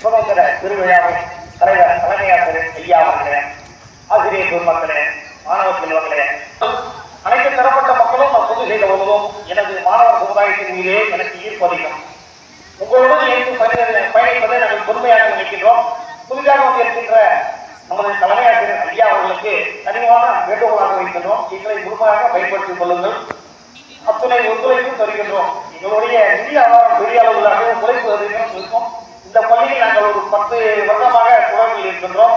சுதந்திர திருவிழாவை தலைவர் தலைமையாசிரியர் ஐயா அவர்களே ஆசிரியர் பெருமக்களே மாணவ செல்வங்களே அனைத்து தரப்பட்ட மக்களும் நான் பொது செய்த போதும் எனது மாணவர் சமுதாயத்தின் மீதே எனக்கு ஈர்ப்பு அதிகம். உங்களுடன் இணைந்து பயணி- பயணிப்பதை நாங்கள் பொறுமையாக நினைக்கின்றோம். புதிதாக வந்து இருக்கின்ற நமது தலைமையாசிரியர் ஐயா அவர்களுக்கு கனிவான வேண்டுகோளாக வைக்கின்றோம். எங்களை முழுமையாக பயன்படுத்திக் கொள்ளுங்கள். அத்துணை ஒத்துழைப்பும் தருகின்றோம். எங்களுடைய நிதி ஆதாரம் பெரிய அளவிலாக உழைப்பு அதிகம் இருக்கும். இந்த பள்ளியில் நாங்கள் ஒரு பத்து வருடமாக தொடர்பில் இருக்கின்றோம்